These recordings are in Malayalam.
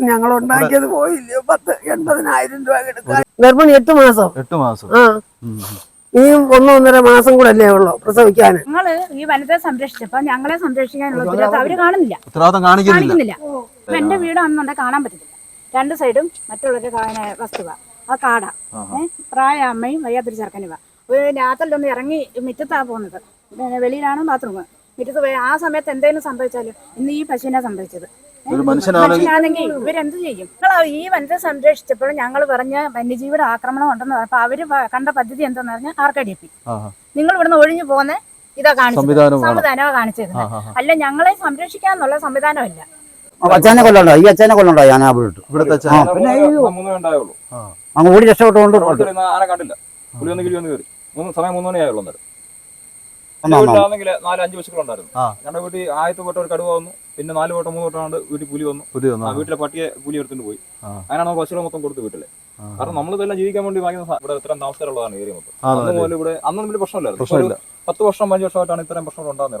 ഞങ്ങൾ ഉണ്ടാക്കിയത് പോയില്ല? പത്ത് എൺപതിനായിരം രൂപ എടുക്കാൻ. ഗർഭിണി എട്ട് മാസം. എട്ട് മാസം. ആ. ഇനിയും ഒന്നൊന്നര മാസം കൂടെ അല്ലേ ഉള്ളു പ്രസവിക്കാൻ. ഞങ്ങൾ ഈ വനിതയെ സംരക്ഷിച്ചപ്പോ ഞങ്ങളെ സംരക്ഷിക്കാനുള്ള ഉത്തരവാദിത്തം അവർ കാണുന്നില്ല. ഉത്തരവാദിത്തം കാണിക്കുന്നില്ല. എന്റെ വീട് അന്നുണ്ടെ കാണാൻ പറ്റത്തില്ല. രണ്ട് സൈഡും മറ്റുള്ളവരുടെ വസ്തുവ. ആ കാട. പ്രായ അമ്മയും വയ്യാത്തൊരു ചെറുക്കനുവാ. ഒരു രാത്രിയിലൊന്ന് ഇറങ്ങി മിറ്റത്താ പോകുന്നത്. വെളിയിലാണ് ബാത്റൂം. മിറ്റത്ത് പോയി ആ സമയത്ത് എന്തെങ്കിലും സംഭവിച്ചാലും ഇന്ന് ഈ പശുവിനെ സംഭവിച്ചത്? ഒരു മനുഷ്യനാണെങ്കിൽ മനുഷ്യനാണെങ്കിൽ ഇവരെന്ത് ചെയ്യും? നിങ്ങൾ ഈ വനിത സംരക്ഷിച്ചപ്പോൾ ഞങ്ങൾ പറഞ്ഞ വന്യജീവിയുടെ ആക്രമണം ഉണ്ടെന്ന് പറഞ്ഞപ്പോൾ അവർ പ- കണ്ട പദ്ധതി എന്താന്ന് പറഞ്ഞാൽ ആർക്കടിയപ്പി ആഹാ. നിങ്ങൾ ഇവിടുന്ന് ഒഴിഞ്ഞു പോകുന്ന ഇതാ കാണിച്ചു സംവിധാനം കാണിച്ചത്. സംവിധാനമാണ് കാണിച്ചിരുന്നത് ആഹാ. അല്ല ഞങ്ങളെ സംരക്ഷിക്കാന്നുള്ള സംവിധാനമല്ല. അച്ഛനെ കൊല്ലണ്ടോ? ഈ അച്ഛനെ കൊല്ലണ്ടോ? ഞാൻ ആ വീട്ടു ഇവിടുത്തെ അച്ഛൻ ആ, പിന്നെ അയ്യോ. മൂന്ന് ഉണ്ടായുള്ളൂ. അങ്ങ് ഓടി രക്ഷപ്പെട്ടുകൊണ്ട് ആരെ കണ്ടില്ല. പുലി കിളി കയറി. മൂന്ന് സമയം മൂന്ന് മണിയായുള്ളൂ അന്നേരം. വീട്ടിലാണെങ്കിൽ നാല് അഞ്ച് പശുക്കളുണ്ടായിരുന്നു. ഞങ്ങളുടെ വീട്ടിൽ ആദ്യത്തെ വട്ടം ഒരു കടുവ വന്നു പിന്നെ നാല് വട്ടം മൂന്ന് വട്ടം വീട്ടിൽ പുലി വന്നു. ആ വീട്ടിലെ പട്ടിയെ പുലി എടുത്തിട്ട് പോയി. അങ്ങനെയാണ് നമ്മൾ പശുക്കളെ മൊത്തം കൊടുത്ത് വീട്ടിലെ. കാരണം നമ്മൾ ഇതെല്ലാം ജീവിക്കാൻ വേണ്ടി വാങ്ങിയ സാ- ഇവിടെ ഇത്രയും താമസമുള്ളതാണ് ഏരിയ മൊത്തം. ആ, അന്ന് അതെ. മുതൽ ഇവിടെ അന്നും വലിയ പ്രശ്നമില്ലായിരുന്നു. പത്ത് വർഷം അഞ്ച് വർഷമായിട്ടാണ് ഇത്രയും പ്രശ്നങ്ങൾ ഉണ്ടാകുന്നത്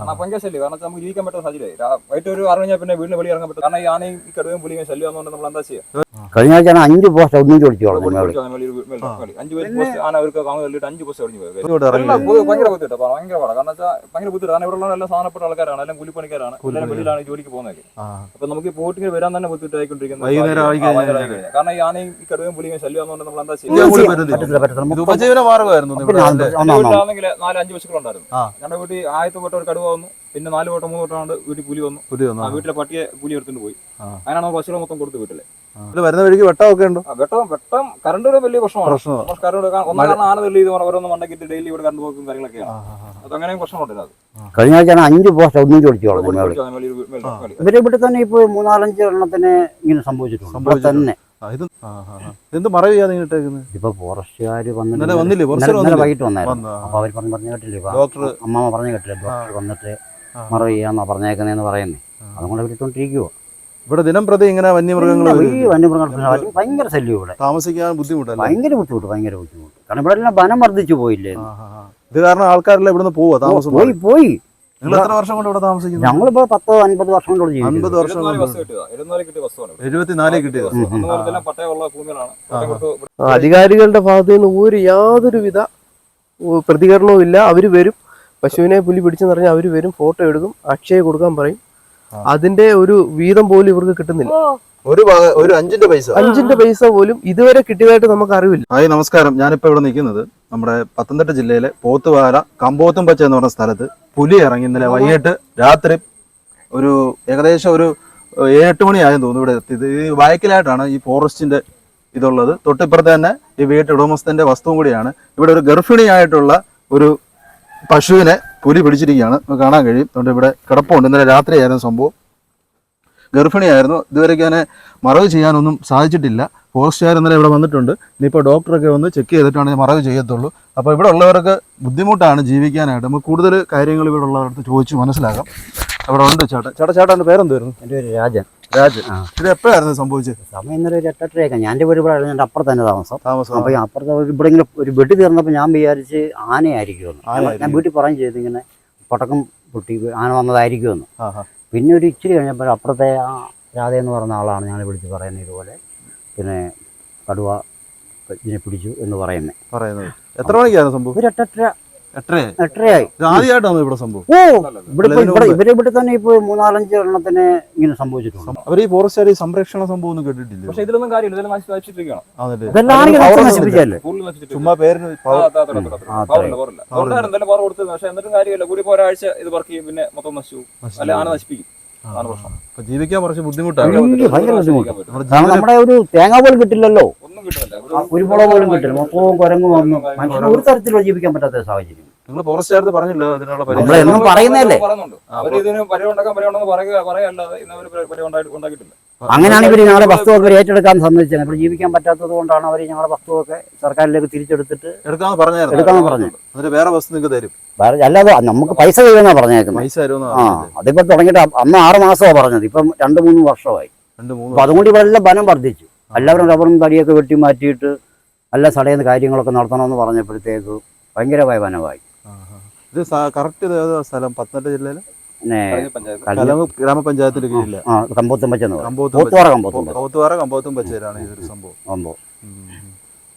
കാരണം ഭയങ്കര ശല്യം. കാരണം നമുക്ക് ജീവിക്കാൻ പറ്റുന്ന സാഹചര്യമായി. വൈകിട്ട് ഒരു ആറ് കഴിഞ്ഞാൽ പിന്നെ വീടിന് വെളി ഇറങ്ങാൻ പറ്റും. കാരണം ഈ ആനയും ഈ കടുവയും പുലിയും ശല്യം ആണെന്നുകൊണ്ട് നമ്മൾ എന്താ ചെയ്യുക കഴിഞ്ഞ ആഴ്ച ഞാൻ അഞ്ച് പോസ്റ്റ് ഒന്നും ചോദിച്ചു സാധനപ്പെട്ട ആൾക്കാരാണ്. എല്ലാം കൂലിപ്പണിക്കാരാണ്. എല്ലാവരും വെളിയിലാണ് ഈ ജോലിക്ക് പോകുന്നത് ആ. അപ്പൊ നമുക്ക് വരാൻ തന്നെ ബുദ്ധിമുട്ടായിക്കൊണ്ടിരിക്കുന്നത്. കാരണം ഈ ആനയും ഈ കടുവയും പുലിയും ശല്യം നമ്മൾ എന്താ ചെയ്യുക? ഉപജീവന മാർഗമായിരുന്നു നാല് അഞ്ച് പശുക്കളുണ്ടായിരുന്നു. ഞങ്ങളുടെ വീട്ടിൽ ആദ്യത്തെ വട്ടം ഒരു കടുവ വന്നു. പിന്നെ നാല് വട്ടം മൂന്ന് വട്ടം കൊണ്ട് വീട്ടിൽ പുലി വന്നു. ആ വീട്ടിലെ പട്ടിയെ പുലി എടുത്തിട്ട് പോയി. അങ്ങനെ അങ്ങനെയാണ് നമ്മൾ പശുക്കളെ മൊത്തം കൊടുത്തു വീട്ടിലെ. ഇത് വരുന്ന വഴിക്ക് വെട്ടമൊക്കെ ഉണ്ടോ? വെട്ടം വെട്ടം കറണ്ട് ഒരു വലിയ പ്രശ്നമാണ്. കറണ്ട് ഒന്നാം കാരണം ആന തള്ളി ഇത് ഓരോന്ന് മണ്ടക്കിട്ട് ഡെയിലി ഇവിടെ കറണ്ട് പോക്കും കാര്യങ്ങളൊക്കെയാണ്. അത് അങ്ങനെയും പ്രശ്നമുണ്ട് അത് കഴിഞ്ഞ ആഴ്ച അഞ്ച് പോസ്റ്റ് ഒന്നും ചോദിച്ചു കളഞ്ഞു മേളിൽ കൊടുക്കാൻ വേണ്ടി ഒരു മേൽ- ആ. ഇവരെ ഇവിടെ തന്നെ ഇപ്പൊ മൂന്നാലഞ്ച് എണ്ണത്തിന് ഇങ്ങനെ സംഭവിച്ചിട്ടുണ്ട്. തന്നെ. എന്ത് മറവ് ചെയ്യാതെ ഇട്ടേക്കുന്നത് ഇപ്പൊ ഫോറസ്റ്റുകാര് വന്നില്ലേ? വന്നില്ലേ? വൈകിട്ട് വന്നായിരുന്നു. അപ്പൊ അവർ പറഞ്ഞു പറഞ്ഞു കേട്ടില്ലേ? ഡോക്ടർ അമ്മാമ പറഞ്ഞു കേട്ടില്ലേ? ഡോക്ടർ വന്നിട്ട്. മറവ് ചെയ്യാന്നാ പറഞ്ഞേക്കുന്നതെന്ന് പറയുന്നേ. അതുകൊണ്ട് വിളിച്ചോണ്ടിരിക്കുവോ ഇവിടെ ദിനം പ്രതി ഇങ്ങനെ വന്യമൃഗങ്ങൾ ഈ വന്യമൃഗങ്ങൾ ഭയങ്കര ശല്യം ഇവിടെ. താമസിക്കാൻ ബുദ്ധിമുട്ടാണ് ഭയങ്കര ബുദ്ധിമുട്ട് ഭയങ്കര ബുദ്ധിമുട്ട്. കാരണം ഇവിടെ എല്ലാം വനം വർദ്ധിച്ചു പോയില്ലേ. ഇത് കാരണം ആൾക്കാരെല്ലാം ഇവിടുന്ന് പോവാ താമസം പോയി പോയി. നിങ്ങൾ എത്ര വർഷം കൊണ്ട് ഇവിടെ താമസിക്കുന്നു? ഞങ്ങളിപ്പോ പത്തോ അൻപത് വർഷം കൊണ്ട് ജീവിക്കുന്നു. അൻപത് വർഷം. എഴുപത്തിനാല് കിട്ടിയത്. അധികാരികളുടെ ഭാഗത്തു നിന്ന് ഒരു യാതൊരുവിധ പ്രതികരണവും ഇല്ല. അവർ വരും. പശുവിനെ പുലി പിടിച്ചെന്ന് പറഞ്ഞാൽ അവർ വരും ഫോട്ടോ എടുക്കും അക്ഷയ കൊടുക്കാൻ പറയും. അതിന്റെ ഒരു വീതം പോലും ഇവർക്ക് കിട്ടുന്നില്ല. ഒരു ഒരു അഞ്ചിന്റെ പൈസ. അഞ്ചിന്റെ പൈസ പോലും ഇതുവരെ കിട്ടിയതായിട്ട് നമുക്ക് അറിവില്ല. ഹായ് നമസ്കാരം. ഞാനിപ്പോ ഇവിടെ നിൽക്കുന്നത് നമ്മുടെ പത്തനംതിട്ട ജില്ലയിലെ പോത്തുവാല കമ്പോത്തും പച്ച എന്ന് പറഞ്ഞ സ്ഥലത്ത് പുലി ഇറങ്ങി ഇന്നലെ വൈകിട്ട് രാത്രി ഒരു ഏകദേശം ഒരു ഏഴെട്ട് ഏഴ് എട്ട് മണിയായെന്ന് തോന്നുന്നു ഇവിടെ എത്തിയത്. ഈ വയക്കിലായിട്ടാണ് ഈ ഫോറസ്റ്റിന്റെ ഇതുള്ളത്. തൊട്ടിപ്പുറത്ത് തന്നെ ഈ വീട്ട് ഉടമസ്ഥന്റെ വസ്തുവും കൂടിയാണ്. ഇവിടെ ഒരു ഗർഭിണിയായിട്ടുള്ള ഒരു പശുവിനെ പുലി പിടിച്ചിരിക്കുകയാണ്. കാണാൻ കഴിയും. അതുകൊണ്ട് ഇവിടെ കിടപ്പുണ്ട്. ഇന്നലെ രാത്രിയായിരുന്നു സംഭവം. ഗർഭിണിയായിരുന്നു. ഇതുവരെയൊക്കെ അതിനെ മറവ് ചെയ്യാനൊന്നും സാധിച്ചിട്ടില്ല. ഫോറസ്റ്റുകാർ ഇന്നലെ ഇവിടെ വന്നിട്ടുണ്ട്. ഇനിയിപ്പോൾ ഡോക്ടറൊക്കെ വന്ന് ചെക്ക് ചെയ്തിട്ടാണ് മറവ് ചെയ്യത്തുള്ളൂ. അപ്പോൾ ഇവിടെ ഉള്ളവർക്ക് ബുദ്ധിമുട്ടാണ് ജീവിക്കാനായിട്ട്. നമുക്ക് കൂടുതൽ കാര്യങ്ങൾ ഇവിടെ ഉള്ളവരടുത്ത് ചോദിച്ച് മനസ്സിലാക്കാം. അവിടെ ഉണ്ട് ചേട്ടാ. ചേട്ടാ ചേട്ടന്റെ പേരെന്തായിരുന്നു? എന്റെ പേര് രാജൻ. രാജ് ആ. ഇത് എപ്പോഴായിരുന്നു സംഭവിച്ചത്? സമയം ഇന്നലെ ഒരു എട്ടെട്ടരയൊക്കെ ഞാൻ എന്റെ വീട് ഇവിടെ ഞാൻ അപ്പുറത്ത് തന്നെ താമസം. താമസം അപ്പൊ ഈ അപ്പുറത്തെ ഇവിടെ ഇങ്ങനെ ഒരു വെട്ടി തീർന്നപ്പോൾ ഞാൻ വിചാരിച്ച് ആനയായിരിക്കുമെന്ന്. ഞാൻ ആനയായിരിക്കും. വീട്ടിൽ പറയും ചെയ്തു ഇങ്ങനെ പടക്കം പൊട്ടി ആന വന്നതായിരിക്കുമെന്ന്. പിന്നെ ഒരു ഇച്ചിരി കഴിഞ്ഞപ്പോൾ അപ്പുറത്തെ ആ രാധ എന്ന് പറഞ്ഞ ആളാണ് ഞാൻ വിളിച്ച് പറയുന്നത് ഇതുപോലെ. പിന്നെ കടുവ ഇതിനെ പിടിച്ചു എന്ന് പറയുന്നത്. പറയുന്നത്. എത്ര മണിക്കായിരുന്നു സംഭവം? ഒരു എട്ടെട്ടര എട്ടരയായി ആദ്യമായിട്ടാണ് ഇവിടെ സംഭവം? ഓ ഇവിടെ ഇപ്പൊ ഇവിടെ ഇവരെ ഇവിടെ തന്നെ ഇപ്പോൾ മൂന്നാലഞ്ച് എണ്ണത്തിന് ഇങ്ങനെ സംഭവിച്ചിട്ടുണ്ട്. അവർ ഈ ഫോറസ്റ്റ് സംരക്ഷണ സംഭവം ഒന്നും കേട്ടിട്ടില്ല? പക്ഷെ ഇതിലൊന്നും കാര്യമില്ല ഇതെല്ലാം നശിച്ചിട്ട് ചുമ്മാ പേരിന് പവറില്ല, പവറില്ല. പവർ കൊടുത്തത് പക്ഷെ എന്നിട്ടും കാര്യമില്ല. കൂടി ഇപ്പൊ ഒരാഴ്ച ഇത് വർക്ക് ചെയ്യും പിന്നെ മൊത്തം നശിച്ചു അല്ലെ ആന നശിപ്പിക്കും. അപ്പൊ ജീവിക്കാൻ കുറച്ച് ബുദ്ധിമുട്ടാണ്. ഭയങ്കര ബുദ്ധിമുട്ട്. കാരണം നമ്മുടെ ഒരു തേങ്ങ പോലും കിട്ടില്ലല്ലോ. ഒന്നും കുരുമുളക് പോലും കിട്ടില്ല. മൊത്തവും കുരങ്ങും വന്നു മനുഷ്യന് ഒരു തരത്തിലും ജീവിക്കാൻ പറ്റാത്ത സാഹചര്യം. നിങ്ങൾ ഫോറസ്റ്റുകാർക്ക് പറഞ്ഞില്ലോ അതിനുള്ള നമ്മളെ പരിഹാരം എന്നും പറയുന്നതല്ലേ? പറയുന്നുണ്ട്. അവർ ഇതിന് പരിവം ഉണ്ടാക്കാൻ പരിവം ഉണ്ടെന്ന് പറയുക പറയല്ലാതെ ഇന്ന് അവർ പരിവം ഉണ്ടാക്കിയിട്ടില്ല. അങ്ങനെയാണ് ഇവർ ഞങ്ങളുടെ വസ്തുവൊക്കെ ഏറ്റെടുക്കാൻ സമ്മതിച്ചത്. ഇപ്പോൾ ജീവിക്കാൻ പറ്റാത്തത് കൊണ്ടാണ് അവർ ഞങ്ങളുടെ വസ്തുവൊക്കെ സർക്കാരിലേക്ക് തിരിച്ചെടുത്തിട്ട് എടുക്കാന്ന് പറഞ്ഞത് എടുക്കാന്ന് പറഞ്ഞു. വേറെ വസ്തു നിങ്ങൾക്ക് തരും. അല്ലാതെ നമുക്ക് പൈസ തരുമെന്നാ പറഞ്ഞേക്കുന്നത്. പൈസ ആ അതിപ്പോ തുടങ്ങിയിട്ട് അന്ന് ആറ് മാസമാണ് പറഞ്ഞത്. ഇപ്പം രണ്ട് മൂന്ന് വർഷമായി. അപ്പൊ അതുകൊണ്ട് ഇവരെല്ലാം ബലം വർദ്ധിച്ചു. എല്ലാവരും റബ്ബറും തടിയൊക്കെ വെട്ടി മാറ്റിയിട്ട് എല്ലാ സടയുന്ന കാര്യങ്ങളൊക്കെ നടത്തണമെന്ന് പറഞ്ഞപ്പോഴത്തേക്ക് ഭയങ്കരമായ വനമായി. ഇത് കറക്റ്റ് സ്ഥലം? പത്തനംതിട്ട ജില്ലയിൽ? കമ്പോത്തമ്പച്ചെന്ന് പറയും. കമ്പോത്തും പോത്തുവാറ കമ്പോത്തമ്പച്ച കമ്പോത്തും പച്ചയിലാണ് ഇതൊരു സംഭവം.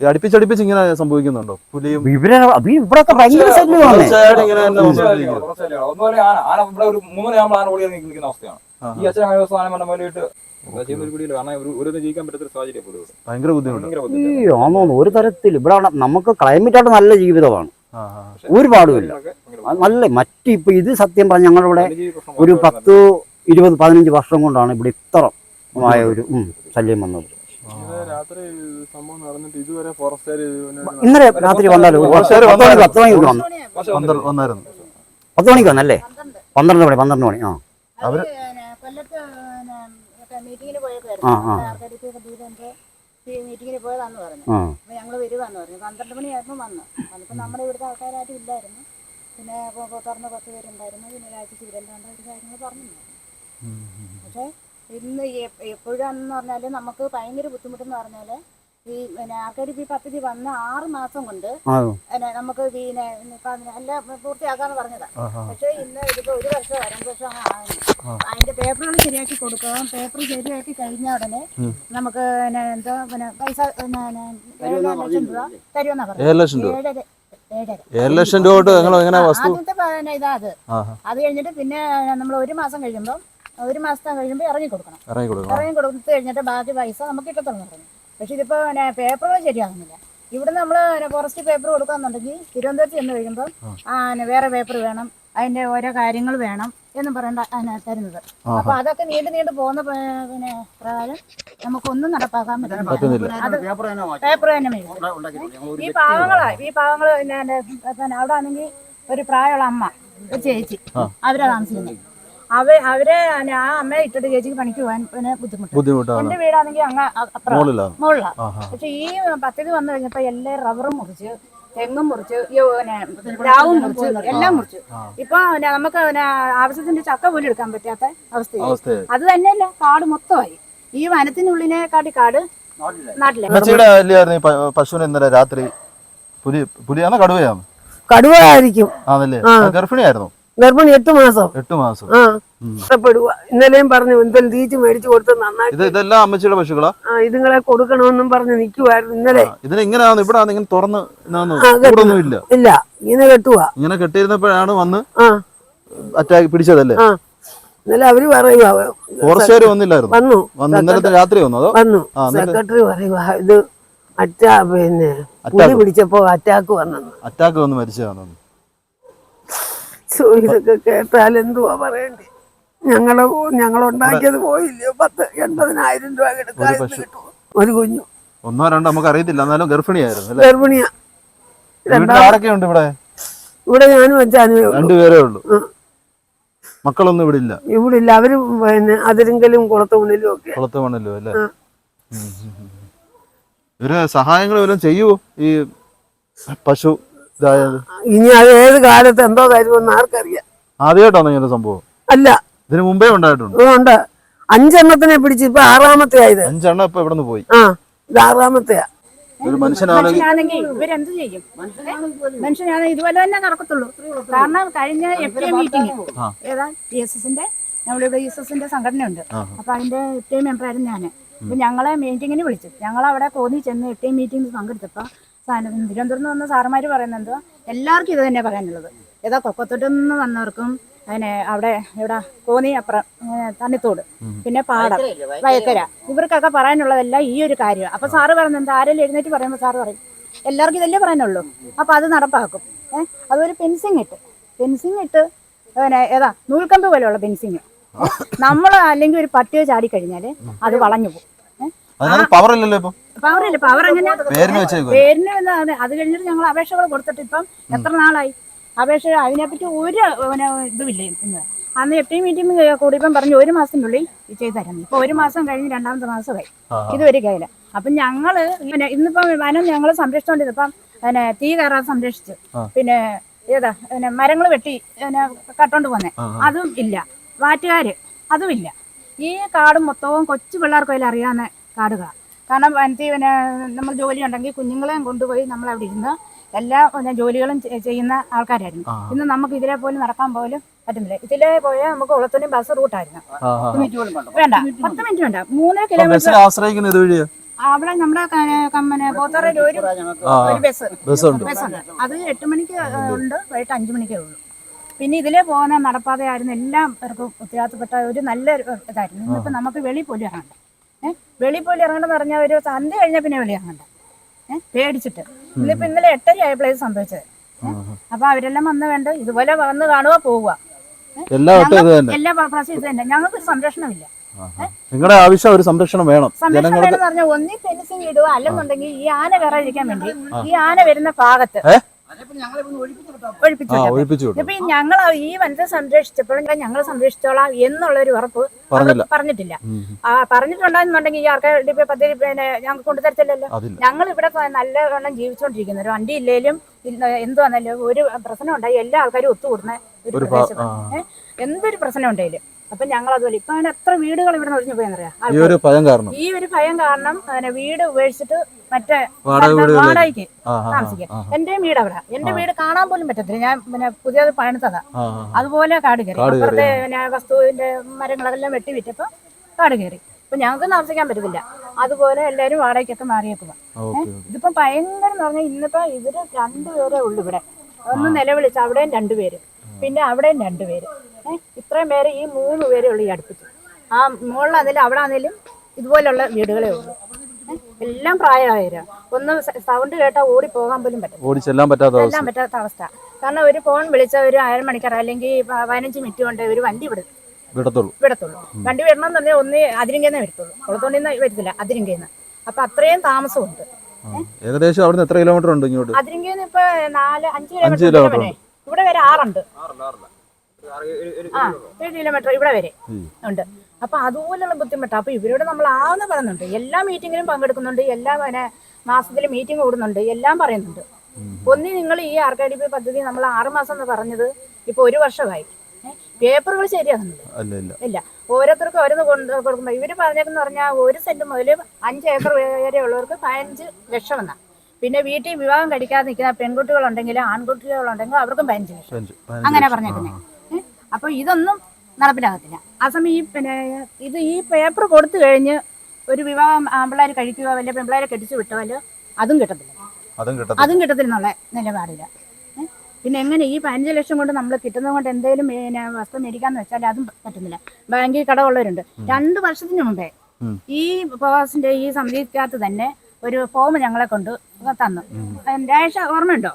അടുപ്പിച്ചടുപ്പിച്ച് ഇങ്ങനെ സംഭവിക്കുന്നുണ്ടോ? പുലിയും ഇവരെ ഇവിടൊക്കെ ഭയങ്കര ശല്യമാണ്. തീർച്ചയായിട്ടും ഇങ്ങനെ തന്നെ കുറച്ച് വന്നുകൊണ്ടിരിക്കും. കുറച്ച് ശല്യമാണ്. ഒന്നുമല്ല ആന ആന ഇവിടെ ഒരു. ഭയങ്കര ബുദ്ധിമുട്ട് തരത്തിൽ ഇവിടെ നമുക്ക് ക്ലൈമറ്റ് ആയിട്ട് നല്ല ജീവിതമാണ്. ഒരു പാടുമില്ല നല്ല മറ്റ് ഇപ്പൊ ഇത് സത്യം പറഞ്ഞ ഞങ്ങളിവിടെ ഒരു പത്ത് ഇരുപത് പതിനഞ്ച് വർഷം കൊണ്ടാണ് ഇവിടെ ഇത്ര ആയ ഒരു ശല്യം വന്നത്. രാത്രി സംഭവം നടന്നിട്ട് ഇതുവരെ ഫോറസ്റ്റുകാർ ഇന്നലെ രാത്രി വന്നാലും? പത്ത് മണി പത്ത് മണിക്ക് വന്നു. പത്ത് മണിക്ക് വന്നല്ലേ? പന്ത്രണ്ട് മണി പന്ത്രണ്ട് മണി ആ. അവര്- ആ ആ. മീറ്റിങ്ങിന് പോയതാന്ന് പറഞ്ഞു. ഞങ്ങൾ വരുവാന്ന് പറഞ്ഞു. പന്ത്രണ്ട് മണിയായപ്പോൾ വന്നു. വന്നപ്പോൾ നമ്മുടെ ഇവിടുത്തെ ആൾക്കാരായിട്ട് ഇല്ലായിരുന്നു. പിന്നെ പറഞ്ഞ തുറന്ന കുറച്ച് പേരുണ്ടായിരുന്നു. പിന്നെ രാജിക്ക് ഇവരെല്ലാം അവർ കാര്യങ്ങൾ പറഞ്ഞു പക്ഷേ ഇന്ന് എപ്പോഴാണെന്ന് പറഞ്ഞാൽ നമുക്ക് ഭയങ്കര ബുദ്ധിമുട്ടെന്ന് പറഞ്ഞാൽ ഈ പിന്നെ ആർക്കാരി ഈ പദ്ധതി വന്ന ആറ് മാസം കൊണ്ട് നമുക്ക് പിന്നെ എല്ലാം പൂർത്തിയാക്കാന്ന് പറഞ്ഞതാ. പക്ഷേ ഇന്ന് ഇതിപ്പോ ഒരു വർഷം രണ്ട് വർഷം അതിന്റെ പേപ്പറുകൾ ശരിയാക്കി കൊടുക്കുക പേപ്പർ ശരിയാക്കി കഴിഞ്ഞ ഉടനെ നമുക്ക് പിന്നെ എന്താ പിന്നെ പൈസ പിന്നെ ഏഴര ലക്ഷം രൂപ തരുമെന്നാ പറഞ്ഞത്. ഏഴ് ഏഴ് ലക്ഷം രൂപ തൊട്ട് നിങ്ങൾ എങ്ങനെ വസ്തു ആദ്യത്തെ പിന്നെ ഇതാ അത്. അത് കഴിഞ്ഞിട്ട് പിന്നെ നമ്മൾ ഒരു മാസം കഴിയുമ്പോൾ ഒരു മാസത്തെ കഴിയുമ്പോൾ ഇറങ്ങി കൊടുക്കണം. ഇറങ്ങി കൊടുക്കണം. ഇറങ്ങി കൊടുത്ത് കഴിഞ്ഞിട്ട് ബാക്കി പൈസ നമുക്ക് കിട്ടത്തുള്ളൂ. പറഞ്ഞു പക്ഷെ ഇതിപ്പോ പേപ്പറുകൾ ശരിയാകുന്നില്ല ഇവിടെ നമ്മൾ ഫോറസ്റ്റ് പേപ്പർ കൊടുക്കാന്നുണ്ടെങ്കിൽ തിരുവനന്തപുരത്ത് ചെന്ന് കഴിയുമ്പോൾ ആ. പിന്നെ വേറെ പേപ്പർ വേണം. അതിന്റെ ഓരോ കാര്യങ്ങൾ വേണം എന്ന് പറയേണ്ട അതിന് തരുന്നത്. അപ്പൊ അതൊക്കെ നീണ്ടു നീണ്ടു പോകുന്ന പിന്നെ പ്രകാരം നമുക്കൊന്നും നടപ്പാക്കാൻ പറ്റില്ല. അത് പേപ്പർ തന്നെ ഈ പാവങ്ങളാ. ഈ പാവങ്ങൾ പിന്നെ അവിടെ ആണെങ്കിൽ ഒരു പ്രായമുള്ള അമ്മ ഒരു ചേച്ചി. അവരാ താമസിക്കുന്നത്. അവ അവരെ ആ അമ്മയെ ഇട്ടിട്ട് ചേച്ചിക്ക് പണിക്ക് പോകാൻ പിന്നെ ബുദ്ധിമുട്ട് ബുദ്ധിമുട്ടാണ്. എന്റെ വീടാണെങ്കിൽ അങ്ങ് അപ്പുറം. മുകളിലാണ് പക്ഷെ ഈ പദ്ധതി വന്നു കഴിഞ്ഞപ്പോ എല്ലാ റബ്ബറും മുറിച്ച് തെങ്ങും മുറിച്ച് പ്ലാവും മുറിച്ച് എല്ലാം മുറിച്ചു. ഇപ്പൊ നമുക്ക് പിന്നെ ആവശ്യത്തിന്റെ ചക്ക പോലും എടുക്കാൻ പറ്റാത്ത അവസ്ഥ അത് തന്നെയല്ല കാട് മൊത്തമായി. ഈ വനത്തിനുള്ളിനെ കാട്ടി കാട് നാട്ടിലെ പശുവിനെ ഇന്നലെ രാത്രി പുലി പുലിയാണോ കടുവയാണോ? കടുവയായിരിക്കും. ആണല്ലേ. ഗർഭിണിയായിരുന്നു? ഗർഭിണി എട്ട് മാസം. എട്ട് മാസം. ഇഷ്ടപ്പെടുക ഇന്നലെയും പറഞ്ഞു എന്തെങ്കിലും തീച്ച് മേടിച്ചു കൊടുത്ത് നന്നായി ഇത് ഇതെല്ലാം അമ്മച്ചിയുടെ പശുക്കളാ? ആ ഇതുങ്ങളെ കൊടുക്കണമെന്നും പറഞ്ഞ് നിക്കുവായിരുന്നു ഇന്നലെ. ഇതിനെങ്ങനെയാണ് ഇവിടെ ഇങ്ങനെ തുറന്ന്. ഇല്ല. ഇല്ല ഇങ്ങനെ കെട്ടുക ഇങ്ങനെ കെട്ടിയിരുന്നപ്പോഴാണ് വന്ന് അറ്റാക്ക് പിടിച്ചതല്ലേ? ഇന്നലെ അവർ പറയുക ഫോറസ്റ്റുകാർ വന്നില്ലായിരുന്നു? വന്നു. വന്നു ഇന്നലത്തെ രാത്രി വന്നു അതോ? വന്നു? സെക്രട്ടറി പറയുക ഇത് അറ്റാ പിന്നെ പുലി പിടിച്ചപ്പോ അറ്റാക്ക് വന്നു അറ്റാക്ക് വന്ന് മരിച്ചതാണെന്ന് ഇതൊക്കെ കേട്ടാൽ എന്തുവാ പറയണ്ടേ? ഞങ്ങൾ ഉണ്ടാക്കിയത് പോയില്ല? പത്ത് എൺപതിനായിരം രൂപ എടുക്കാൻ കിട്ടും. ഒരു കുഞ്ഞു. ഒന്നോ രണ്ടോ നമുക്ക് അറിയത്തില്ല. എന്നാലും ഗർഭിണിയായിരുന്നു ഗർഭിണിയാ. ഉണ്ട് ഇവിടെ? ഇവിടെ ഞാനും വെച്ചാനും രണ്ടുപേരേ ഉള്ളൂ. മക്കളൊന്നും ഇവിടെ ഇല്ല. ഇവിടെ ഇല്ല അവർ പിന്നെ അതിരെങ്കിലും കുളത്തുമണിലും ഒക്കെ. കുളത്തുമണിലും അല്ലേ. ഇവർ സഹായങ്ങൾ വല്ലതും ചെയ്യുവോ ഈ പശു ഇനി അത് ഏത് കാലത്ത് എന്തോ തരുമെന്ന് ആർക്കറിയാം. ആദ്യമായിട്ടാണ് ഇങ്ങനെ സംഭവം? അല്ല. ഇതിന് മുമ്പേ ഉണ്ടായിട്ടുണ്ട്. അഞ്ചെണ്ണത്തിനെ പിടിച്ച് ഇപ്പൊ ആറാമത്തെ ആയത് അഞ്ചെണ്ണം ഇപ്പൊ ഇവിടെ നിന്ന് പോയി. ആ ഇത് ആറാമത്തെയാ. ഒരു മനുഷ്യനാണെങ്കിൽ മനുഷ്യനാണെങ്കിൽ ഇവരെന്ത് ചെയ്യും? മനുഷ്യനാണെങ്കിൽ ഇതുപോലെ തന്നെ നടക്കത്തുള്ളൂ. കാരണം കഴിഞ്ഞ എഫ് ടി മീറ്റിംഗ്. ഏതാ? ടി എസ് എസിന്റെ നമ്മളിവിടെ ഇ എസ് എസിന്റെ സംഘടനയുണ്ട്. അപ്പൊ അതിന്റെ എഫ് ടി മെമ്പറായിരുന്നു ഞാൻ അപ്പൊ ഞങ്ങളെ മീറ്റിങ്ങിന് വിളിച്ചു. ഞങ്ങൾ അവിടെ കോന്നി ചെന്ന് എഫ് ടി മീറ്റിംഗ് പങ്കെടുത്തപ്പോൾ തിരുവനന്തപുരത്ത് നിന്ന് വന്ന സാറുമാർ പറയുന്നത് എല്ലാവർക്കും ഇത് തന്നെ പറയാനുള്ളത്. ഏതാ കൊക്കത്തോട്ടം നിന്ന് വന്നവർക്കും അതിനെ അവിടെ എവിടെ? കോന്നി അപ്പുറം ഏ, തണ്ണിത്തോട്. പിന്നെ പാടം വയക്കര ഇവർക്കൊക്കെ പറയാനുള്ളതെല്ലാം ഈ ഒരു കാര്യം അപ്പൊ സാറ് പറയുന്നത് ആരെങ്കിലും എഴുന്നേറ്റ് പറയുമ്പോൾ സാറ് പറയും. എല്ലാവർക്കും ഇതല്ലേ പറയാനുള്ളൂ. അപ്പൊ അത് നടപ്പാക്കും. ഏഹ് അതൊരു പെൻസിങ് ഇട്ട്. പെൻസിങ് ഇട്ട് പിന്നെ ഏതാ? നൂൽക്കമ്പ് പോലെയുള്ള പെൻസിങ് നമ്മൾ അല്ലെങ്കിൽ ഒരു പട്ടിയോ ചാടിക്കഴിഞ്ഞാൽ അത് വളഞ്ഞു പോകും. പവർ ഇല്ലല്ലോ പവർ പവറില്ല പവർ എങ്ങനെയാ? പേരിന് അത് കഴിഞ്ഞിട്ട് ഞങ്ങൾ അപേക്ഷകൾ കൊടുത്തിട്ട് ഇപ്പം എത്ര നാളായി? അപേക്ഷ അതിനെപ്പറ്റി ഒരു പിന്നെ ഇതുമില്ല ഇന്ന്. അന്ന് എഫ് ടി മീറ്റിംഗ് കൂടിയപ്പം പറഞ്ഞു ഒരു മാസത്തിനുള്ളിൽ ചെയ്തു തരാം. ഇപ്പൊ ഒരു മാസം കഴിഞ്ഞ് രണ്ടാമത്തെ മാസമായി. ഇതുവരെ കയ്യില അപ്പം ഞങ്ങൾ പിന്നെ ഇന്നിപ്പം വനം ഞങ്ങൾ സംരക്ഷിച്ചോണ്ടിരുന്നപ്പം പിന്നെ തീ കയറാതെ സംരക്ഷിച്ചു. പിന്നെ ഏതാ പിന്നെ മരങ്ങൾ വെട്ടി പിന്നെ കട്ടോണ്ട് പോന്നെ. അതും ഇല്ല. വാറ്റുകാര് അതും ഇല്ല. ഈ കാട് മൊത്തവും കൊച്ചു പിള്ളേർക്ക് അതിൽ അറിയാവുന്ന കാടുക കാരണം പിന്നെ നമ്മൾ ജോലി ഉണ്ടെങ്കിൽ കുഞ്ഞുങ്ങളെയും കൊണ്ടുപോയി നമ്മൾ അവിടെ ഇരുന്ന് എല്ലാ ജോലികളും ചെയ്യുന്ന ആൾക്കാരായിരുന്നു. ഇന്ന് നമുക്ക് ഇതിലെ പോലും നടക്കാൻ പോലും പറ്റുന്നില്ല. ഇതിലെ പോയാൽ നമുക്ക് ഉളത്തുണി ബസ് റൂട്ടായിരുന്നു. വേണ്ട. പത്ത് മിനിറ്റ് വേണ്ട. മൂന്നര കിലോമീറ്റർ അവിടെ നമ്മുടെ പോത്തറയിൽ ഒരു ബസ്. ബസ്സുണ്ട്. അത് എട്ട് മണിക്ക് ഉണ്ട്. വൈകിട്ട് അഞ്ചു മണിക്കേ ഉള്ളൂ. പിന്നെ ഇതിലെ പോകുന്ന നടപ്പാതയായിരുന്നു എല്ലാം പേർക്കും ഉത്തരവാദിത്തപ്പെട്ട ഒരു നല്ലൊരു ഇതായിരുന്നു. ഇന്നിപ്പോ നമുക്ക് വെളി പോലും ഇറങ്ങണ്ട. ഏഹ് വെളി പോലും ഇറങ്ങണ്ടെന്ന് പറഞ്ഞാൽ ഒരു സന്ധ്യ കഴിഞ്ഞാൽ പിന്നെ വെളി ഇറങ്ങണ്ട. പേടിച്ചിട്ട്. ഇന്നിപ്പോ ഇന്നലെ എട്ടര ആയപ്പോഴേ സംഭവിച്ചത്. അപ്പൊ അവരെല്ലാം വന്ന് വേണ്ട ഇതുപോലെ വന്ന് കാണുക പോവുക? എല്ലാ എല്ലാ പ്രാവശ്യം ഇത് തന്നെ. ഞങ്ങൾക്ക് സംരക്ഷണമില്ല. നിങ്ങളുടെ ആവശ്യം ഒരു സംരക്ഷണം വേണം. സംരക്ഷണം വേണം പറഞ്ഞാൽ ഒന്നി ഫെൻസിങ് ഇടുക അല്ലെന്നുണ്ടെങ്കിൽ ഈ ആന കയറാതിരിക്കാൻ വേണ്ടി ഈ ആന വരുന്ന ഭാഗത്ത്? ഒഴിപ്പിച്ചു ഞങ്ങൾ ഈ വനത്തെ സംരക്ഷിച്ചപ്പോഴും ഞങ്ങൾ സംരക്ഷിച്ചോളാം എന്നുള്ള ഒരു ഉറപ്പ്. പറഞ്ഞിട്ടില്ല. ആ പറഞ്ഞിട്ടുണ്ടെന്നുണ്ടെങ്കിൽ ഈ ആർക്കാരുടെ പദ്ധതി പിന്നെ ഞങ്ങൾ കൊണ്ടുതരത്തില്ലല്ലോ ഞങ്ങൾ ഇവിടെ നല്ല വണ്ണം ജീവിച്ചുകൊണ്ടിരിക്കുന്നത് ഒരു വണ്ടി ഇല്ലേലും എന്തുവാന്നല്ലോ ഒരു പ്രശ്നം ഉണ്ടായി എല്ലാ ആൾക്കാരും ഒത്തുകൂടുന്ന ഒരു പ്രദേശം എന്തൊരു പ്രശ്നം ഉണ്ടെങ്കിലും അപ്പൊ ഞങ്ങൾ അതുപോലെ ഇപ്പൊ അങ്ങനെ എത്ര വീടുകൾ ഇവിടെ ഒഴിഞ്ഞു പോയെന്നറിയാം? ഈ ഒരു ഭയം കാരണം. ഈ ഒരു ഭയം കാരണം അങ്ങനെ വീട് ഉപേക്ഷിച്ചിട്ട് മറ്റേ വാടകയ്ക്ക് താമസിക്കാം എന്റെയും വീട് അവിടെ. എന്റെ വീട് കാണാൻ പോലും പറ്റത്തില്ല. ഞാൻ പിന്നെ പുതിയത് പണിതതാ. അതുപോലെ കാട് കയറി. അപ്പുറത്തെ പിന്നെ വസ്തുവിന്റെ മരങ്ങളെല്ലാം വെട്ടി വിറ്റപ്പോ കാട് കയറി. അപ്പൊ ഞങ്ങൾക്ക് താമസിക്കാൻ പറ്റത്തില്ല. അതുപോലെ എല്ലാരും വാടകയ്ക്കൊക്കെ മാറിയേക്കുക. ഇതിപ്പോ ഭയങ്കര എന്ന് പറഞ്ഞാൽ ഇന്നിപ്പോ ഇവർ രണ്ടുപേരേ ഉള്ളു ഇവിടെ. ഒന്ന് നിലവിളിച്ച് അവിടെയും രണ്ടുപേര്. പിന്നെ അവിടെയും രണ്ടുപേര്. ഇത്രയും പേര് ഈ മൂന്ന് പേരേ ഉള്ളു ഈ അടുപ്പിച്ച്. ആ മുകളിലാണെങ്കിലും അവിടെ ആണെങ്കിലും ഇതുപോലുള്ള വീടുകളേ ഉള്ളൂ. എല്ലാം പ്രായമായവരാ. ഒന്ന് സൗണ്ട് കേട്ടാൽ ഓടി പോകാൻ പോലും പറ്റും ഓടി ചെല്ലാൻ പറ്റാത്ത അവസ്ഥ. എല്ലാം പറ്റാത്ത അവസ്ഥ. കാരണം ഒരു ഫോൺ വിളിച്ച ഒരു അരമണിക്കൂർ അല്ലെങ്കിൽ പതിനഞ്ച് മിനിറ്റ് കൊണ്ട് ഒരു വണ്ടി വിടും വിടത്തുള്ളൂ. വിടത്തുള്ളൂ. വണ്ടി വിടണം എന്ന് പറഞ്ഞാൽ ഒന്ന് അതിരിങ്കേന്നേ വരത്തുള്ളൂ കുളത്തോണ്ടിന്ന് വരത്തില്ല അതിരിങ്കേന്ന്. അപ്പൊ അത്രയും താമസമുണ്ട്. ഏകദേശം അവിടുന്ന് എത്ര കിലോമീറ്റർ ഉണ്ട് ഇങ്ങോട്ട്? അതിരിങ്കേന്ന് ഇപ്പൊ നാല് അഞ്ച് കിലോമീറ്റർ ഇവിടെ വരെ ആറുണ്ട്. ഒരു ഏഴ്- ഏഴ് ആ ഏഴ് കിലോമീറ്റർ ഇവിടെ വരെ. ഉണ്ട്. അപ്പൊ അതുപോലുള്ള ബുദ്ധിമുട്ടാണ് അപ്പൊ ഇവരോട് നമ്മൾ ആവുന്ന പറയുന്നുണ്ട്. എല്ലാ മീറ്റിങ്ങിലും പങ്കെടുക്കുന്നുണ്ട് എല്ലാ പിന്നെ മാസത്തിൽ മീറ്റിംഗ് കൂടുന്നുണ്ട് എല്ലാം പറയുന്നുണ്ട്. ഒന്നി നിങ്ങൾ ഈ ആർ കെ ഡി പി പദ്ധതി നമ്മൾ ആറുമാസം എന്ന് പറഞ്ഞത് ഇപ്പൊ ഒരു വർഷമായി. പേപ്പറുകൾ ശരിയാകുന്നുണ്ട് ഇല്ല. ഓരോരുത്തർക്കും ഓരോന്ന് കൊണ്ട് കൊടുക്കുമ്പോൾ ഇവർ പറഞ്ഞേക്കെന്ന് പറഞ്ഞാൽ ഒരു സെന്റ് മുതൽ അഞ്ച് ഏക്കർ വരെ ഉള്ളവർക്ക് പതിനഞ്ച് ലക്ഷം എന്നാ. പിന്നെ വീട്ടിൽ വിവാഹം കഴിക്കാതെ നിൽക്കുന്ന പെൺകുട്ടികളുണ്ടെങ്കിലും ആൺകുട്ടികളുണ്ടെങ്കിലും അവർക്കും പതിനഞ്ച് ലക്ഷം. അങ്ങനെ. പറഞ്ഞേക്കുന്നത് അപ്പൊ ഇതൊന്നും നടപ്പിലാകത്തില്ല. ആ സമയം ഈ പിന്നെ ഇത് ഈ പേപ്പർ കൊടുത്തു കഴിഞ്ഞ് ഒരു വിവാഹം ആമ്പിള്ളേർ കഴിക്കുക വലിയ പെൺപിള്ളേരെ കെട്ടിച്ചു വിട്ടാൽ അതും കിട്ടത്തില്ല. അതും കിട്ടത്തില്ല. അതും കിട്ടത്തില്ലെന്നുള്ള നിലപാടില്ല? പിന്നെ എങ്ങനെ ഈ പതിനഞ്ച് ലക്ഷം കൊണ്ട് നമ്മൾ കിട്ടുന്നത് കൊണ്ട് എന്തെങ്കിലും പിന്നെ വസ്തു മേടിക്കാന്ന് വെച്ചാൽ അതും പറ്റുന്നില്ല ബാങ്കിൽ കടമുള്ളവരുണ്ട് രണ്ട് വർഷത്തിന് മുമ്പേ ഈ ഉപവാസിന്റെ ഈ സമിതിക്കകത്ത് തന്നെ ഒരു ഫോം ഞങ്ങളെ കൊണ്ട് തന്നു. രേഷ ഓർമ്മയുണ്ടോ?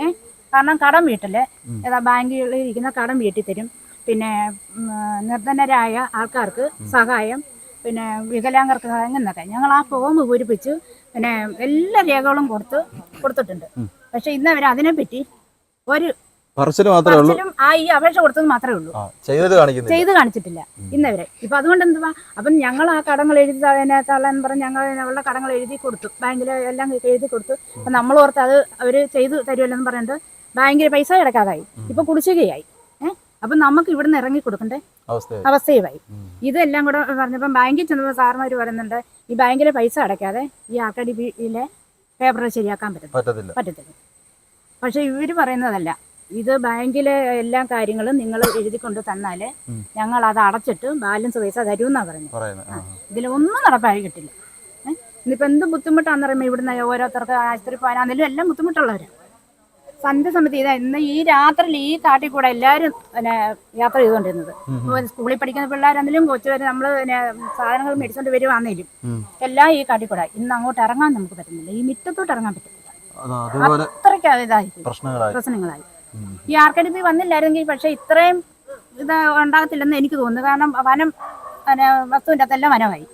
ഏ? കാരണം കടം വീട്ടിൽ. ഏതാ ബാങ്കുകളിൽ ഇരിക്കുന്ന കടം വീട്ടിൽ തരും പിന്നെ നിർധനരായ ആൾക്കാർക്ക് സഹായം പിന്നെ വികലാംഗർക്ക് സഹായം എന്നൊക്കെ ഞങ്ങൾ ആ ഫോം പൂരിപ്പിച്ച് പിന്നെ എല്ലാ രേഖകളും കൊടുത്ത് കൊടുത്തിട്ടുണ്ട്. പക്ഷെ ഇന്ന് അവർ അതിനെപ്പറ്റി ഒരു പറച്ചിൽ മാത്രമേ ഉള്ളൂ. ആ ഈ അപേക്ഷ കൊടുത്തത് മാത്രമേ ഉള്ളൂ. ചെയ്ത് കാണിച്ചിട്ടില്ല ഇന്നവരെ ഇപ്പൊ അതുകൊണ്ട് എന്തുവാ? അപ്പം ഞങ്ങൾ ആ കടങ്ങൾ എഴുതി തള്ളാൻ പറഞ്ഞ് ഞങ്ങൾ അവളുടെ കടങ്ങൾ എഴുതി കൊടുത്തു. ബാങ്കിൽ എല്ലാം എഴുതി കൊടുത്തു. അപ്പൊ നമ്മൾ ഓർത്ത് അത് അവർ ചെയ്തു തരുമല്ലോ എന്ന് പറഞ്ഞിട്ട് ബാങ്കിൽ പൈസ കിടക്കാതായി. ഇപ്പൊ കുടിശ്ശികയായി. ഏഹ് അപ്പൊ നമുക്ക് ഇവിടുന്ന് ഇറങ്ങി കൊടുക്കണ്ടേ? അവസ്ഥയുമായി. ഇതെല്ലാം കൂടെ പറഞ്ഞപ്പം ബാങ്കിൽ ചെന്നപ്പോൾ സാറുമാർ പറയുന്നുണ്ട് ഈ ബാങ്കിലെ പൈസ അടയ്ക്കാതെ ഈ ആർ ഡി ബിയിലെ പേപ്പർ ശരിയാക്കാൻ പറ്റും പറ്റത്തില്ല. പറ്റത്തില്ല. പക്ഷെ ഇവർ പറയുന്നതല്ല ഇത് ബാങ്കിലെ എല്ലാ കാര്യങ്ങളും നിങ്ങൾ എഴുതി കൊണ്ട് തന്നാലേ ഞങ്ങൾ അത് അടച്ചിട്ട് ബാലൻസ് പൈസ തരുമെന്നാണ് എന്നാ പറഞ്ഞു ഇതിൽ ഇതിലൊന്നും നടപ്പായി കിട്ടില്ല. ഇന്നിപ്പോൾ എന്ത് ബുദ്ധിമുട്ടാണെന്ന് പറയുമ്പോൾ ഇവിടുന്ന് ഓരോരുത്തർക്ക് ആശുപത്രി പോകാനാണെങ്കിലും എല്ലാം ബുദ്ധിമുട്ടുള്ളവരാണ് സന്ധ്യ സമയത്ത് ഇതാ ഇന്ന് ഈ രാത്രിയിൽ ഈ കാട്ടിൽ കൂടെ എല്ലാവരും പിന്നെ യാത്ര ചെയ്തുകൊണ്ടിരുന്നത്. സ്കൂളിൽ പഠിക്കുന്ന പിള്ളേരാണെങ്കിലും കൊച്ചുവരെ നമ്മൾ പിന്നെ സാധനങ്ങൾ മേടിച്ചുകൊണ്ട് വരുവാന്നേലും എല്ലാം ഈ കാട്ടിൽ കൂടെ. ഇന്ന് അങ്ങോട്ട് ഇറങ്ങാൻ നമുക്ക് പറ്റുന്നില്ല. ഈ മിറ്റത്തോട്ട് ഇറങ്ങാൻ പറ്റുന്നില്ല. അത്രയ്ക്ക് ഇതായി. പ്രശ്നങ്ങളായി. ഈ ആർക്കടിപ്പി വന്നില്ലായിരുന്നെങ്കിൽ പക്ഷെ ഇത്രയും ഇത് ഉണ്ടാകത്തില്ലെന്ന് എനിക്ക് തോന്നുന്നു. കാരണം വനം പിന്നെ വസ്തുവിന്റെ അകത്തെല്ലാം വനമായി.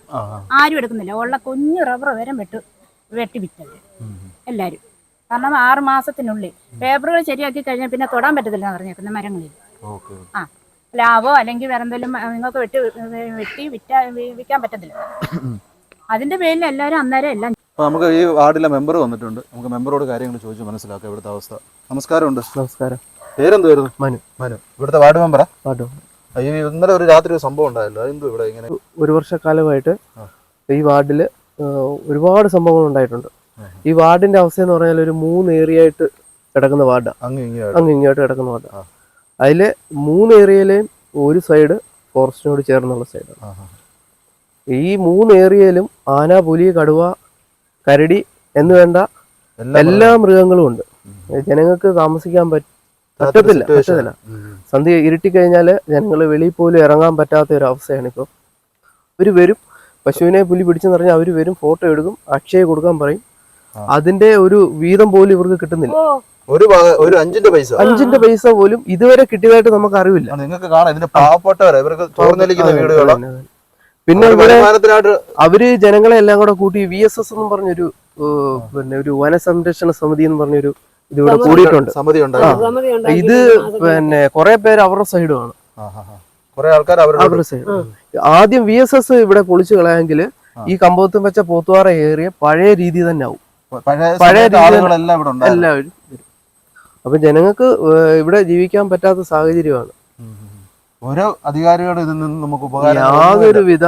ആരും എടുക്കുന്നില്ല. ഉള്ള കുഞ്ഞു റബ്ബർ വരെ വെട്ട് വെട്ടി വിറ്റത് എല്ലാരും. എല്ലാവരും കാരണം ആറ് മാസത്തിനുള്ളിൽ. പേപ്പറുകൾ ശരിയാക്കി കഴിഞ്ഞാൽ പിന്നെ തൊടാൻ പറ്റത്തില്ല എന്ന് പറഞ്ഞേക്കുന്ന മരങ്ങളിൽ. ഓക്കെ ആ. ലാഭോ അല്ലെങ്കിൽ വേറെ എന്തെങ്കിലും നിങ്ങൾക്ക് വെട്ടി വെട്ടി വിറ്റാ വിൽക്കാൻ പറ്റത്തില്ല. അതിന്റെ പേരിൽ എല്ലാവരും അന്നേരം എല്ലാം അപ്പൊ നമുക്ക് ഈ വാർഡിലെ മെമ്പർ വന്നിട്ടുണ്ട്. നമുക്ക് മെമ്പറോട് കാര്യങ്ങൾ ചോദിച്ച് മനസ്സിലാക്കാം ഇവിടുത്തെ അവസ്ഥ. നമസ്കാരമുണ്ട്. നമസ്കാരം. പേരെന്തുവായിരുന്നു മനു. മനു. ഇവിടുത്തെ വാർഡ് മെമ്പറാ? വാർഡ് ഈ ഇന്നലെ ഒരു രാത്രി ഒരു സംഭവം ഉണ്ടായല്ലോ. അതെന്തു ഇവിടെ ഇങ്ങനെ? ഒരു വർഷക്കാലമായിട്ട് ഈ വാർഡിൽ ഒരുപാട് സംഭവങ്ങൾ ഉണ്ടായിട്ടുണ്ട്. ഈ വാർഡിന്റെ അവസ്ഥ എന്ന് പറഞ്ഞാൽ ഒരു മൂന്ന് ഏരിയ ആയിട്ട് കിടക്കുന്ന വാർഡാണ് അങ്ങ് ഇങ്ങോട്ട് കിടക്കുന്ന വാർഡ്. അതിലെ അതിൽ മൂന്ന് ഏരിയയിലെയും ഒരു സൈഡ് ഫോറസ്റ്റിനോട് ചേർന്നുള്ള സൈഡാണ് ഈ മൂന്ന് ഏരിയയിലും ആന പുലി കടുവ കരടി എന്ന് വേണ്ട എല്ലാം മൃഗങ്ങളും ഉണ്ട്. ജനങ്ങൾക്ക് താമസിക്കാൻ പറ്റ- പറ്റത്തില്ല പറ്റത്തില്ല. സന്ധ്യ ഇരുട്ടി കഴിഞ്ഞാൽ ജനങ്ങൾ വെളിയിൽ പോലും ഇറങ്ങാൻ പറ്റാത്ത ഒരു അവസ്ഥയാണ് ഇപ്പോൾ അവർ വരും. പശുവിനെ പുലി പിടിച്ചെന്ന് പറഞ്ഞാൽ അവർ വരും ഫോട്ടോ എടുക്കും അക്ഷയ കൊടുക്കാൻ പറയും. അതിന്റെ ഒരു വീതം പോലും ഇവർക്ക് കിട്ടുന്നില്ല. ഒരു ഭാഗ- ഒരു അഞ്ചിന്റെ പൈസ. അഞ്ചിന്റെ പൈസ പോലും ഇതുവരെ കിട്ടിയതായിട്ട് നമുക്ക് അറിവില്ല. നിങ്ങൾക്ക് കാണാം. ഇതിന് പാവപ്പെട്ടവരെ. ഇവർക്ക് ചോർന്നലിക്കുന്ന. പിന്നെ ഇവിടെ അവർ ജനങ്ങളെ എല്ലാം കൂടെ കൂട്ടി വി എസ് എസ് എന്ന് പറഞ്ഞൊരു പിന്നെ ഒരു വനസംരക്ഷണ സമിതി എന്ന് പറഞ്ഞൊരു ഇത് ഇവിടെ കൂടിയിട്ടുണ്ട്. ഇത് പിന്നെ കുറെ പേര് അവരുടെ സൈഡുമാണ്. അവരുടെ സൈഡ്. ആദ്യം വി എസ് എസ് ഇവിടെ പൊളിച്ചു കളയാമെങ്കിൽ ഈ കമ്പത്തും വെച്ച പോത്തുവാറ ഏറിയ പഴയ രീതി തന്നെ ആവും. പഴയ പഴയ സമയത്ത് രീതിയിൽ ആളുകളെല്ലാം ഇവിടെ എല്ലാവരും അപ്പൊ ജനങ്ങൾക്ക് ഇവിടെ ജീവിക്കാൻ പറ്റാത്ത സാഹചര്യമാണ്. ഓരോ അധികാരികളുടെ ഇതിൽ നിന്ന് നമുക്ക് ഉപകാരം യാതൊരു വിധ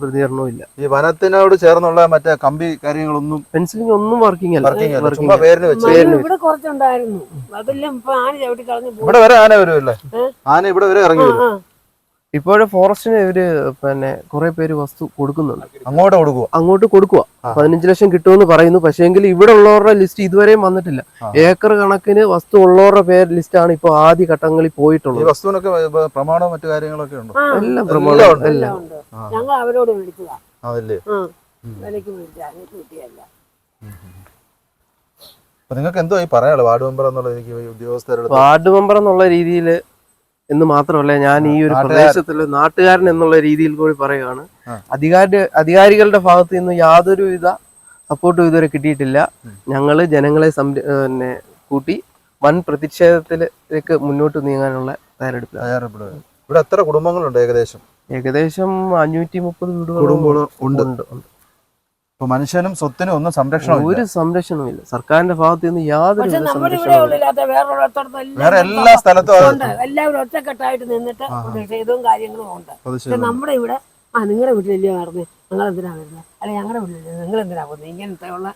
പ്രതികരണവും ഇല്ല. ഈ വനത്തിനോട് ചേർന്നുള്ള മറ്റേ കമ്പി കാര്യങ്ങളൊന്നും പെൻസിലിംഗ് ഒന്നും വർക്കിംഗ് അല്ല. പേരിന് ഇവിടെ കുറച്ചുണ്ടായിരുന്നു. അതെല്ലാം ഇപ്പൊ ആന ചവിട്ടി കളഞ്ഞു പോയി. ഇവിടെ വരെ ആന വരുമല്ലേ ആന ഇവിടെ വരെ ഇറങ്ങി ഇപ്പോഴും ഫോറസ്റ്റിന് ഇവർ പിന്നെ കുറെ പേര് വസ്തു കൊടുക്കുന്നുണ്ട്. അങ്ങോട്ട് കൊടുക്കുക അങ്ങോട്ട് കൊടുക്കുക. പതിനഞ്ച് ലക്ഷം കിട്ടുമെന്ന് പറയുന്നു. പക്ഷേങ്കിൽ ഇവിടെ ഉള്ളവരുടെ ലിസ്റ്റ് ഇതുവരെയും വന്നിട്ടില്ല. ഏക്കർ കണക്കിന് വസ്തു ഉള്ളവരുടെ പേര് ലിസ്റ്റാണ് ഇപ്പൊ ആദ്യ ഘട്ടങ്ങളിൽ പോയിട്ടുള്ളത്. വസ്തുവിനൊക്കെ പ്രമാണവും മറ്റു കാര്യങ്ങളൊക്കെ ഉണ്ടോ? എല്ലാം പ്രമാണം ഉണ്ട്. എല്ലാം. ഞങ്ങൾ അവരോട് നിങ്ങൾക്ക് എന്തോ പറയാനുള്ളത്? വാർഡ് മെമ്പർ എന്നുള്ള വാർഡ് മെമ്പർ എന്നുള്ള രീതിയിൽ എന്ന് മാത്രമല്ല ഞാൻ ഈ ഒരു പ്രദേശത്തിലെ നാട്ടുകാരൻ എന്നുള്ള രീതിയിൽ കൂടി പറയുകയാണ് അധികാര അധികാരി അധികാരികളുടെ ഭാഗത്ത് നിന്ന് യാതൊരുവിധ സപ്പോർട്ടും ഇതുവരെ കിട്ടിയിട്ടില്ല. ഞങ്ങൾ ഞങ്ങൾ ജനങ്ങളെ പിന്നെ കൂട്ടി വൻ പ്രതിഷേധത്തിലേക്ക് മുന്നോട്ട് നീങ്ങാനുള്ള തയ്യാറെടുപ്പ് ഇവിടെ എത്ര കുടുംബങ്ങളുണ്ട് ഏകദേശം? ഏകദേശം അഞ്ഞൂറ്റി മുപ്പത് വീടുകൾ ഉണ്ട്. ഇപ്പൊ മനുഷ്യനും സ്വത്തിനും ഒന്നും സംരക്ഷണം ഒരു സംരക്ഷണവും ഇല്ല സർക്കാരിന്റെ ഭാഗത്ത് നിന്ന് യാതൊരു വേറെ എല്ലാ സ്ഥലത്തും അത് എല്ലാവരും ഒറ്റക്കെട്ടായിട്ട് നിന്നിട്ട്. പ്രതിഷേധവും കാര്യങ്ങളും ഉണ്ട്. നമ്മുടെ ഇവിടെ ആ നിങ്ങളുടെ വീട്ടിലല്ലയോ നടന്നത് ഞങ്ങൾ എന്തിനാ വരുന്നത് അല്ലെ ഞങ്ങളുടെ വീട്ടിലല്ലേ നിങ്ങൾ എന്തിനാ പോകുന്നത് ഇങ്ങനത്തെ ഉള്ള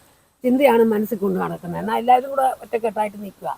ചിന്തയാണ് മനസ്സിൽ കൊണ്ട് നടക്കുന്നത്. എന്നാൽ എല്ലാവരും കൂടെ ഒറ്റക്കെട്ടായിട്ട് നിൽക്കുക.